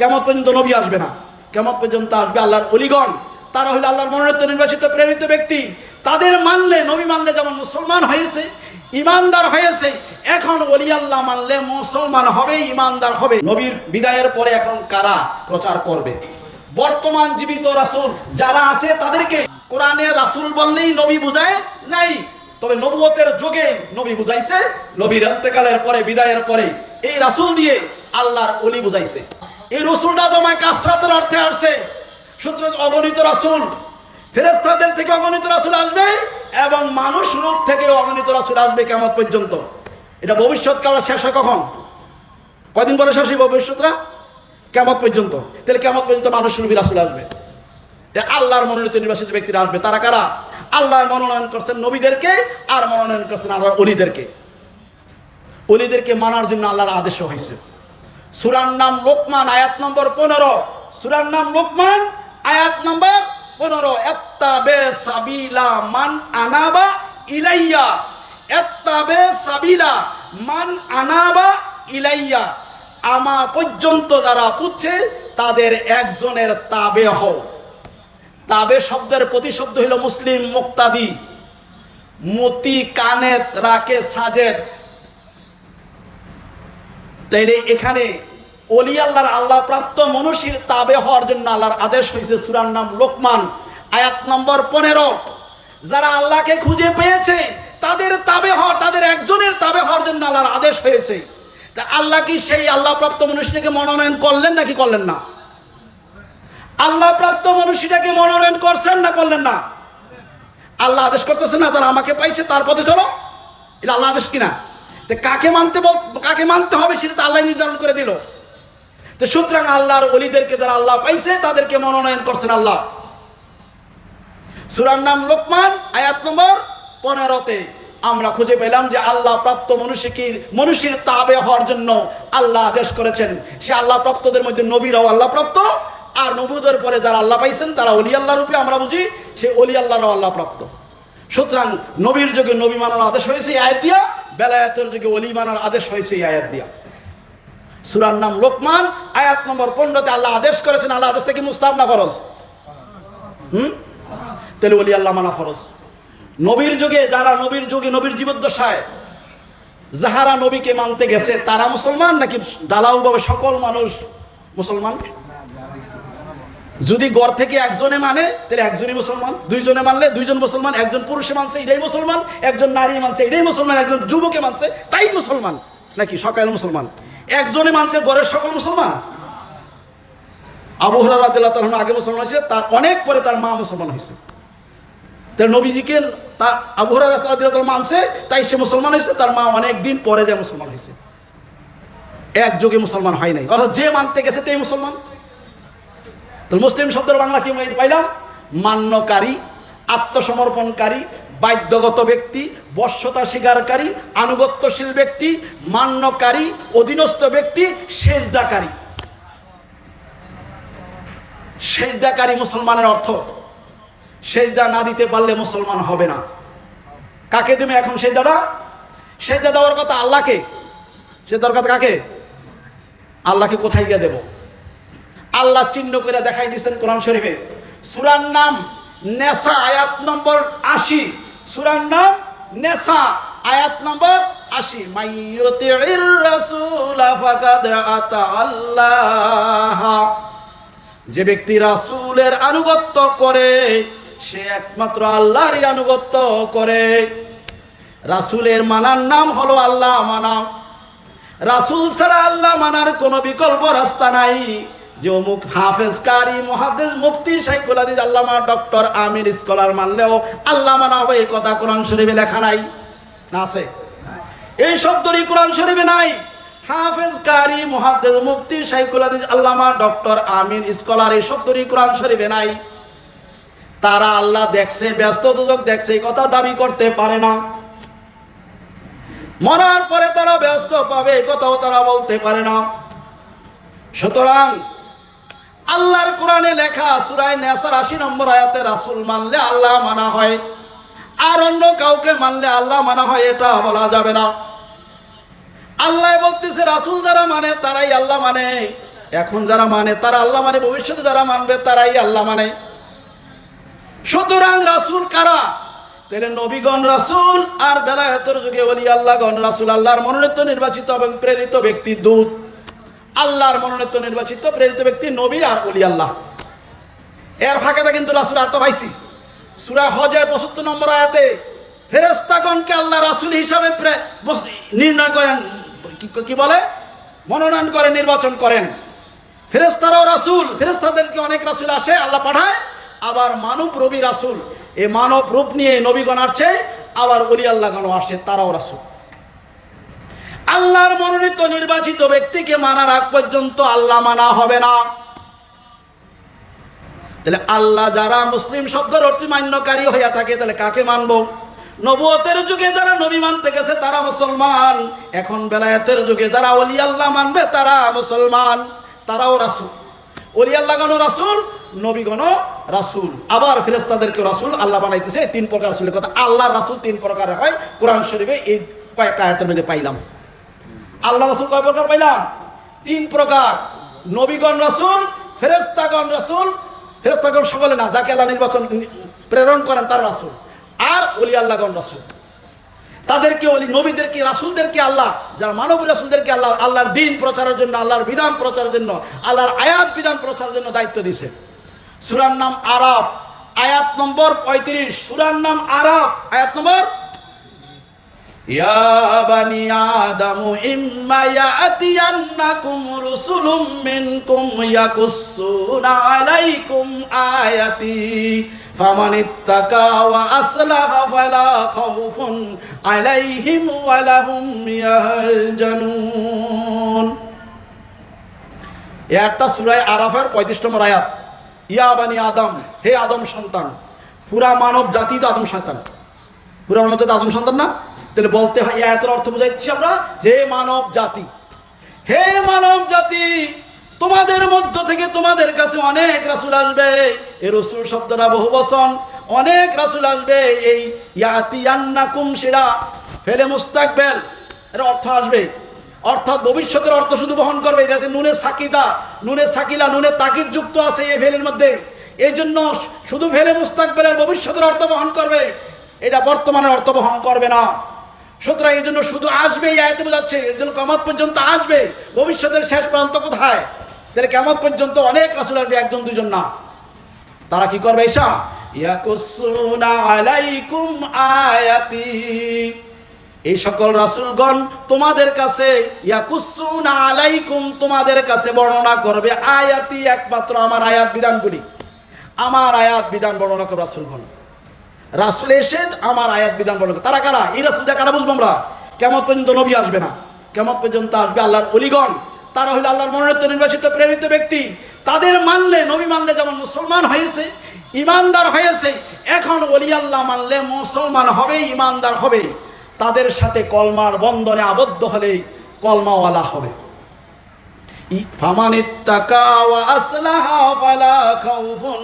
কেমন পর্যন্ত নবী আসবে না? কেমন পর্যন্ত আসবে আল্লাহর অলিগণ? তারা হইল আল্লাহর মনোনীত নির্বাচিত, প্রেরিত ব্যক্তি। তাদের মানলে, নবী মানলে যেমন মুসলমান হয়েছে, ইমানদার হয়েছে, এখন অলি আল্লাহ মানলে মুসলমান হবে, ইমানদার হবে। নবীর বিদায়ের পরে এখন কারা প্রচার করবে? বর্তমান জীবিত রাসূল যারা আছে তাদেরকে কোরআনে রাসূল বললেই নবী বুঝায় নাই। তবে নবুয়তের যুগে নবী বুঝাইছে, নবীর অন্তেকালের পরে, বিদায়ের পরে এই রাসূল দিয়ে আল্লাহর অলি বুঝাইছে। এই রসুলটা জমায় কাসরাতের অর্থে আসছে। সুতরাং অগণিত রাসূল ফেরেস্তাদের থেকে অগণিত রাসূল আসবে এবং মানুষ রূপ থেকে অগণিত রাসূল আসবে কেমন পর্যন্ত। এটা ভবিষ্যৎকাল শেষ হয় কখন? কদিন পরে শেষ ভবিষ্যৎরা কেমন পর্যন্ত। তাহলে কেমন পর্যন্ত মানুষ রূপী রাসূল আসবে। আল্লাহর মনোনীত নির্বাচিত ব্যক্তিরা আসবে। তারা কারা? আল্লাহর মনোনয়ন করছেন নবীদেরকে আর মনোনয়ন করছেন আল্লাহর অলিদেরকে। অলিদেরকে মানার জন্য আল্লাহর আদেশ হয়েছে। সুরার নাম লোকমান, আয়াত নম্বর পনেরো। সুরার নাম লোকমান, আয়াত নম্বর পনেরো। এত্তাবে সাবিলা মান আনাবা ইলাইয়া। এত্তাবে সাবিলা মান আনাবা ইলাইয়া। আমা পর্যন্ত যারা পুচ্ছে তাদের একজনের তাবে হও তাবে শব্দের প্রতিশব্দ হইল মুসলিম মুক্তাদি। মতি কানেত, রাকে সাজেদ। তাইলে এখানে অলি আল্লাহর আল্লাহ প্রাপ্ত মনুষ্যের তাবে হওয়ার জন্য আল্লাহর আদেশ হয়েছে সুরার নাম লোকমান, আয়াত নম্বর পনেরো। যারা আল্লাহকে খুঁজে পেয়েছে, তাদের তাবে হওয়ার, তাদের একজনের তাবে হওয়ার জন্য আল্লাহর আদেশ হয়েছে। তা আল্লাহ কি সেই আল্লাহ প্রাপ্ত মনুষ্যকে মনোনয়ন করলেন নাকি করলেন না? আল্লাহ প্রাপ্ত মনুষ্যটাকে মনোনয়ন করছেন না করলেন না? আল্লাহ আদেশ করতেছেন না যারা আমাকে পাইছে, তার পথে চলো। এটা আল্লাহ আদেশ কিনা? তো কাকে মানতে বল, কাকে মানতে হবে সেটা তো আল্লাহ নির্ধারণ করে দিল। তো সুতরাং আল্লাহর অলিদেরকে যারা আল্লাহ পাইছে, তাদেরকে মনোনয়ন করছেন আল্লাহ। সুরার নাম লোকমান, আয়াত নম্বর পনেরোতে আমরা খুঁজে পেলাম যে আল্লাহ প্রাপ্ত মনুষ্যকে, মনুষ্যের তাবে হওয়ার জন্য আল্লাহ আদেশ করেছেন। সে আল্লাহ প্রাপ্তদের মধ্যে নবীরাও আল্লাহ প্রাপ্ত, আর নবুদের পরে যারা আল্লাহ পাইছেন, তারা অলি আল্লাহ রূপে আমরা বুঝি, সে অলি আল্লাহরাও আল্লাহ প্রাপ্ত। সুতরাং নবীর যুগে নবী মানার আদেশ হয়েছে আয়াত দিয়া বেলায়াতের যুগে অলি মানার আদেশ হয়েছে এই আয়াত দিয়া। সুরার নাম লোকমান, আয়াত নম্বর পনেরোতে আল্লাহ আদেশ করেছেন, আল্লাহ আদেশটা কি মুস্তাব না ফরজ? হুম? তাহলে অলি আল্লাহ মানা ফরজ। নবীর যুগে, যারা নবীর যুগে নবীর জীবদ্দশায়, যাহারা নবীকে মানতে গেছে, তারা মুসলমান নাকি? দালাউভাবে সকল মানুষ মুসলমান? যদি গড় থেকে একজনে মানে তাহলে একজনই মুসলমান, দুইজনে মানলে দুইজন মুসলমান, একজন পুরুষে মানছে এটাই মুসলমান, একজন নারী মানছে এটাই মুসলমান, একজন যুবকে মানছে তাই মুসলমান। নাকি সকাল মুসলমান? একজনে মানছে গড়ের সকল মুসলমান। আবু হরারা আগে মুসলমান হয়েছে, তার অনেক পরে তার মা মুসলমান হয়েছে। তার নবীজিকে তার আবু হরারা মানছে, তাই সে মুসলমান হয়েছে, তার মা অনেক দিন পরে যায় মুসলমান হয়েছে। এক যুগে মুসলমান হয় নাই। অর্থাৎ যে মানতে গেছে, তাই মুসলমান। তাহলে মুসলিম শব্দের বাংলা কি পাইলাম? মান্যকারী, আত্মসমর্পণকারী, বাধ্যগত ব্যক্তি বর্ষতা স্বীকারকারী, আনুগত্যশীল ব্যক্তি, মান্যকারী, অধীনস্থ ব্যক্তি, সেজদাকারী। সেজদাকারী মুসলমানের অর্থ, সেজদা না দিতে পারলে মুসলমান হবে না। কাকে তুমি এখন সেজদাটা? সেজদা দেওয়ার কথা আল্লাহকে। সে দরকার কাকে? আল্লাহকে কোথায় গিয়ে দেবো? আল্লাহ চিহ্ন করে দেখাই দিচ্ছেন কোরআন শরীফে। সুরার নাম নেশা আয়াত নম্বর আশি। সুরার নাম নেশা আয়াত নম্বর আশি। মাইয়তির আল্লাহ। যে ব্যক্তি রাসূলের আনুগত্য করে, সে একমাত্র আল্লাহরই আনুগত্য করে। রাসূলের মানার নাম হলো আল্লাহ মানা রাসূল ছাড়া আল্লাহ মানার কোনো বিকল্প রাস্তা নাই। যে অমুক হাফেজ কারি মহাদেশ মুফতি, শাইখুল হাদিস, আল্লামা ডক্টর আমির স্কলার মানলেও আল্লাহ মানা হবে এই কথা কোরআন শরীফে লেখা নাই। না আছে? এই শব্দটি কোরআন শরীফে নাই। হাফেজ কারি মহাদেশ মুফতি, শাইখুল হাদিস, আল্লামা ডক্টর আমির স্কলার এই শব্দটি কোরআন শরীফে নাই। তারা আল্লাহ দেখছে, ব্যস্ত দুজক দেখছে, এই কথা দাবি করতে পারে না। মরার পরে তারা ব্যস্ত পাবে, এই কথাও তারা বলতে পারে না। সুতরাং আল্লাহর কোরআনে লেখা সুরায় নেসার আশি নম্বর আয়াতে রাসুল মানলে আল্লাহ মানা হয়, আর অন্য কাউকে মানলে আল্লাহ মানা হয়, এটা বলা যাবে না। আল্লাহ বলতেছে, রাসুল যারা মানে তারাই আল্লাহ মানে। এখন যারা মানে তারা আল্লাহ মানে ভবিষ্যতে যারা মানবে তারাই আল্লাহ মানে। সুতরাং রাসূল কারা? তাহলে নবীগণ রাসূল আর বেলায়েতের যুগে ওলি আল্লাহগণ রাসুল আল্লাহর মনোনীত, নির্বাচিত এবং প্রেরিত ব্যক্তি দূত। আল্লাহর মনোনীত নির্বাচিত, প্রেরিত ব্যক্তি নবী আর ওলি আল্লাহ। এর ফাঁকেতে কিন্তু রাসূল আটটা পাইছি। সূরা হজের 75 নম্বর আয়াতে, ফেরেশতাগণকে আল্লাহ রাসূল হিসাবে নির্ণয় করেন। কি- কি বলে? মনোনয়ন করেন, নির্বাচন করেন। ফেরেস্তারাও রাসূল ফেরেস্তাদেরকে অনেক রাসূল আসে, আল্লাহ পাঠায়। আবার মানব রবি রাসূল এই মানব রূপ নিয়ে নবীগণ আসছে, আবার অলি আল্লাহগণও আসে, তারাও রাসূল। আল্লাহর মনোনীত নির্বাচিত ব্যক্তিকে মানার আগ পর্যন্ত আল্লাহ মানা হবে না। তাহলে আল্লাহ যারা মুসলিম শব্দের অর্থ মান্যকারী হইয়া থাকে, তাহলে কাকে মানবো? নবুয়তের যুগে যারা নবী মানতে গেছে, তারা মুসলমান। এখন বেলায়েতের যুগে যারা অলি আল্লাহ মানবে, তারা মুসলমান। তারাও রাসূল। অলি আল্লাহ গণ রাসূল নবীগণ রাসূল। আবার ফেরেশতাদেরকে রাসূল আল্লাহ বানাইতেছে। তিন প্রকার রাসূলের কথা আল্লাহর রাসূল তিন প্রকারের হয়। কোরআন শরীফে এই কয়েকটা আয়াতের মধ্যে পাইলাম। আল্লাহ রসুল কয় প্রকার পাইলাম? তিন প্রকার। নবীগণ রাসূল, ফেরেশতাগণ রাসূল, ফেরেশতাগণ সকলে না, যাকে আল্লাহ নির্বাচন প্রেরণ করেন তার রাসুল। আর ওলি আল্লাহগণ রাসূল। তাদেরকে ওলি, নবীদেরকে, রাসূলদেরকে আল্লাহ, যারা মানব রাসূলদেরকে আল্লাহ, আল্লাহর দিন প্রচারের জন্য, আল্লাহর বিধান প্রচারের জন্য, আল্লাহর আয়াত বিধান প্রচারের জন্য দায়িত্ব দিছে সুরার নাম আরাফ, আয়াত নম্বর পঁয়ত্রিশ। সুরার নাম আরাফ, আয়াত নম্বর يا بني آدم إما يأتينكم رسل منكم يقصون عليكم آياتي فمن اتقى وأصلح فلا خوف عليهم ولا هم يحزنون এ একটা সুরায় আরাফের পঁয়ত্রিশ নম্বর আয়াত ইয়া বানি আদম হে আদম সন্তান পুরা মানব জাতি তো আদম সন্তান পুরা মানব জাতি আদম সন্তান না তাহলে বলতে হয় আয়াতের অর্থ বুঝাইছি আমরা, হে মানব জাতি, হে মানব জাতি, তোমাদের মধ্য থেকে তোমাদের কাছে অনেক রাসুল আসবে। এই রসুল শব্দটা বহু বচন। অনেক রাসুল আসবে, এই ইয়াতিয়ান্নাকুম সেরা, ফেলে মুস্তাকবেল। এর অর্থ আসবে, অর্থাৎ ভবিষ্যতের অর্থ শুধু বহন করবে, এটা হচ্ছে নুনে সাকিদা, নুনে সাকিলা, নুনে তাকিদ যুক্ত আছে এই ফেলের মধ্যে। এই জন্য শুধু ফেলে মুস্তাকবেলের ভবিষ্যতের অর্থ বহন করবে, এটা বর্তমানের অর্থ বহন করবে না। সুতরাং এই জন্য শুধু আসবে এই আয়তে বোঝাচ্ছে, এর জন্য কামাত পর্যন্ত আসবে। ভবিষ্যতের শেষ প্রান্ত কোথায়? তাহলে কেমন পর্যন্ত অনেক রাসুল আসবে, একজন দুজন না। তারা কি করবে ঈশা? আলাইকুম আয়াতি। এই সকল রাসূলগণ তোমাদের কাছে ইয়াকুসুনা আলাইকুম তোমাদের কাছে বর্ণনা করবে আয়াতি, একমাত্র আমার আয়াত বিধানগুলি। আমার আয়াত বিধান বর্ণনা করবে রাসূলগণ। রাসূল এসে আমার আয়াত বিধান বর্ণনা তারা কারা? এই রাসূল কারা বুঝব আমরা? কেমন পর্যন্ত নবী আসবে না? কেমন পর্যন্ত আসবে আল্লাহর অলিগণ? তারা হইল আল্লাহর মনোনীত, নির্বাচিত, প্রেরিত ব্যক্তি। তাদের মানলে, নবী মানলে যেমন মুসলমান হয়েছে, ইমানদার হয়েছে, এখন অলি আল্লাহ মানলে মুসলমান হবে, ইমানদার হবে। তাদের সাথে কলমার বন্ধনে আবদ্ধ হলে কলমাওয়ালা হবে। ওয়া আসলাহা ফালা খাউফুন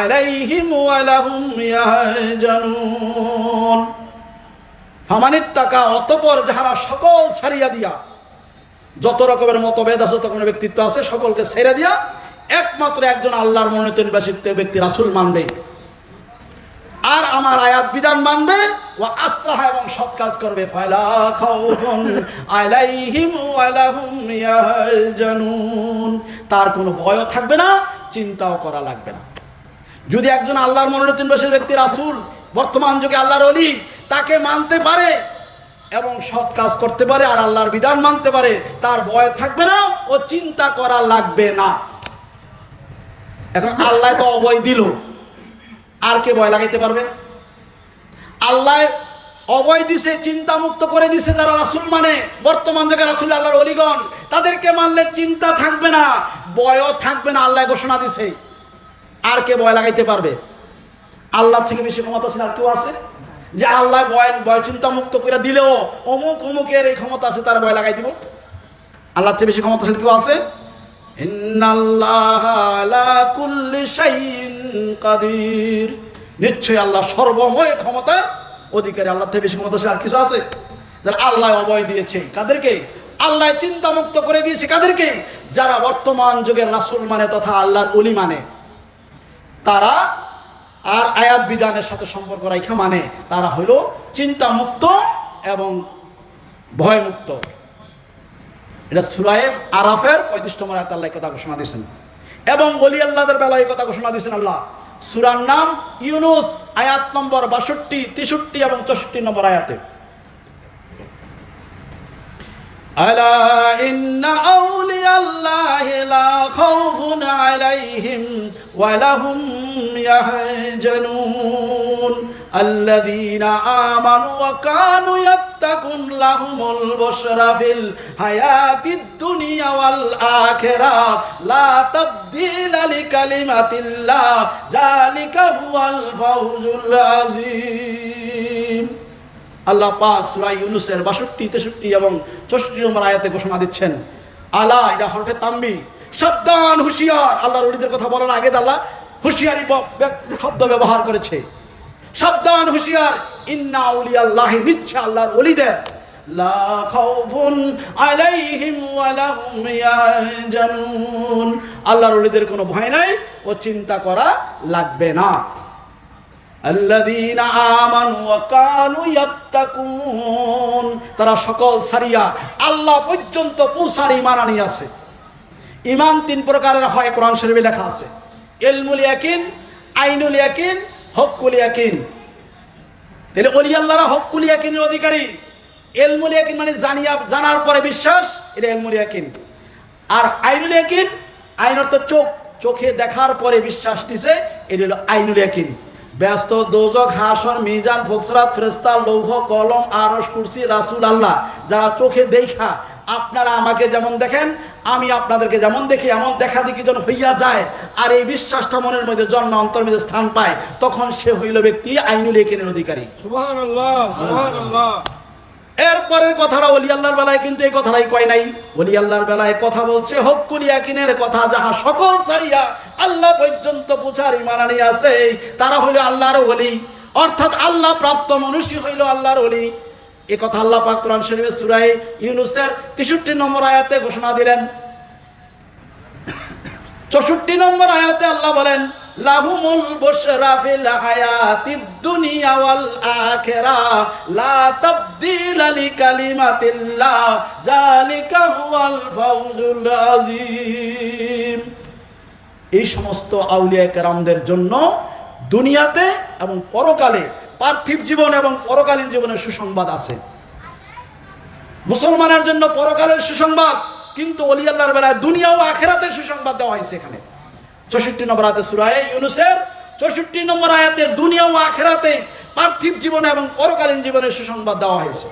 আলাইহিম ওয়া লাহুম ইয়াহজানুন। ফামান ইত্তাকা অতঃপর যাহারা সকল ছাড়িয়া দিয়া, যত রকমের মতভেদ আছে তখন ব্যক্তিত্ব আছে, সকলকে ছেড়ে দিয়া একমাত্র একজন আল্লাহর মনোনীত নির্বাচিত ব্যক্তি রাসূল মানবে। আর আমার আয়াত বিধান মানবে, ও আসলাহা এবং সৎ কাজ করবে। তার কোনো ভয়ও থাকবে না, চিন্তাও করা লাগবে না। যদি একজন আল্লাহর মনোনীত নির্বাচিত ব্যক্তি রাসূল, বর্তমান যুগে আল্লাহর অলি তাকে মানতে পারে এবং সৎ কাজ করতে পারে আর আল্লাহর বিধান মানতে পারে, তার ভয় থাকবে না ও চিন্তা করা লাগবে না। এখন আল্লাহ তো অভয় দিল। আর কে ভয় লাগাইতে পারবে? আল্লাহ অভয় দিছে চিন্তা মুক্ত করে দিছে যারা রাসুল মানে। বর্তমান যুগে রাসুল আল্লাহর অলিগণ, তাদেরকে মানলে চিন্তা থাকবে না, ভয়ও থাকবে না, আল্লাহ ঘোষণা দিছে। আর কে ভয় লাগাইতে পারবে? আল্লাহ থেকে বেশি ক্ষমতাশীল আর কেউ আছে? যে আল্লাহ ভয় ভয় চিন্তা মুক্ত করে দিলেও অমুক অমুকের এই ক্ষমতা আছে, তার ভয় লাগাই দিব। আল্লাহ থেকে বেশি ক্ষমতাশীল কেউ আছে? কাদির। নিশ্চয়ই আল্লাহ সর্বময় ক্ষমতা, অধিকারী আল্লাহ থেকে বেশি ক্ষমতাশীল আর কিছু আছে? যারা আল্লাহ অভয় দিয়েছে। কাদেরকে? আল্লাহ চিন্তা মুক্ত করে দিয়েছে কাদেরকে? যারা বর্তমান যুগের রাসূল মানে তথা আল্লাহর অলি মানে। তারা আর আয়াত বিধানের সাথে সম্পর্ক রাখা মানে। তারা হইল চিন্তা মুক্ত এবং ভয় মুক্ত এটা সুরায় আরাফের পঁয়ত্রিশ নম্বর আয়াত আল্লাহ কথা ঘোষণা দিয়েছেন। এবং অলি আল্লাহদের বেলায় এই কথা ঘোষণা দিয়েছেন আল্লাহ। সুরার নাম ইউনুস, আয়াত নম্বর বাষট্টি, তেষট্টি এবং চৌষট্টি নম্বর আয়াতে। ألا إن أولياء الله لا خوف عليهم ولا هم يحزنون الذين آمنوا وكانوا يتقون لهم البشرى في الحياة الدنيا والآخرة لا تبديل لكلمة الله ذلك هو الفوز العظيم আল্লাহ পাক সুরাই ইউনুসের বাষট্টি, তেষট্টি এবং চৌষট্টি নম্বর আয়াতে ঘোষণা দিচ্ছেন, আলা এটা হরফে তাম্বি সাবধান, হুশিয়ার। আল্লাহর ওলিদের কথা বলার আগে আল্লাহ হুঁশিয়ারি শব্দ ব্যবহার করেছে। সাবধান, হুঁশিয়ার। ইন্না উলি আল্লাহ নিচ্ছে আল্লাহর ইয়াহজানুন। আল্লাহর ওলিদের কোনো ভয় নাই ও চিন্তা করা লাগবে না। তারা সকল সারিয়া আল্লাহ পর্যন্ত পৌঁছার ঈমান আছে। ঈমান তিন প্রকারের হয়, কোরআন শরীফে লেখা আছে। ইলমুল ইয়াকিন, আইনুল ইয়াকিন, হক্কুল ইয়াকিন। তাহলে অলি আল্লাহরা হক্কুল ইয়াকিনের অধিকারী। ইলমুল ইয়াকিন মানে জানিয়া, জানার পরে বিশ্বাস, এটা ইলমুল ইয়াকিন। আর আইনুল ইয়াকিন, আইন অর্থ চোখ। চোখে দেখার পরে বিশ্বাস দিছে, এটা হলো আইনুল ইয়াকিন। ব্যস্ত দোজক, হাসর, মিজান ফসরাত ফ্রেস্তা লৌহ, কলম আরস কুরসি, রাসুল আল্লাহ, যারা চোখে দেখা, আপনারা আমাকে যেমন দেখেন, আমি আপনাদেরকে যেমন দেখি, এমন দেখা দেখি যেন হইয়া যায়। আর এই বিশ্বাসটা মনের মধ্যে জন্ম অন্তর মধ্যে স্থান পায়, তখন সে হইল ব্যক্তি আইনুল একেনের অধিকারী। সুবহানাল্লাহ সুবহানাল্লাহ। এরপরের কথাটা অলি আল্লাহর বেলায় কিন্তু এই কথাটাই কয় নাই। অলি আল্লাহর বেলায় কথা বলছে হকুল ইয়াকিনের কথা যাহা সকল সারিয়া আল্লাহ পর্যন্ত পৌঁছার ইমানানি আছে, তারা হইল আল্লাহর ওলি। অর্থাৎ আল্লাহ প্রাপ্ত মনুষ্য হইল আল্লাহর ওলি। এ কথা আল্লাহ পাক কোরআন শরীফের সূরা ইউনুসের 63 নম্বর আয়াতে ঘোষণা দিলেন। চৌষট্টি নম্বর আয়াতে আল্লাহ বলেন লাহুমুল বুশরা ফিল হায়াতিদ দুনিয়া ওয়াল আখিরা। লা তাবদীলা লিকালিমাতিল্লাহ, যালিকা হুয়াল ফাওজুল আযীম। এই সমস্ত আউলিয়া কেরামদের জন্য দুনিয়াতে এবং পরকালে পার্থিব জীবন এবং পরকালীন জীবনের সুসংবাদ আছে। মুসলমানের জন্য পরকালের সুসংবাদ, কিন্তু অলি আল্লাহর বেলায় দুনিয়া ও আখেরাতের সুসংবাদ দেওয়া হয়েছে এখানে চৌষট্টি নম্বর আয়াতে সুরায় ইউনুসের চৌষট্টি নম্বর আয়াতে দুনিয়া ও আখেরাতে পার্থিব জীবনে এবং পরকালীন জীবনে সুসংবাদ দেওয়া হয়েছে।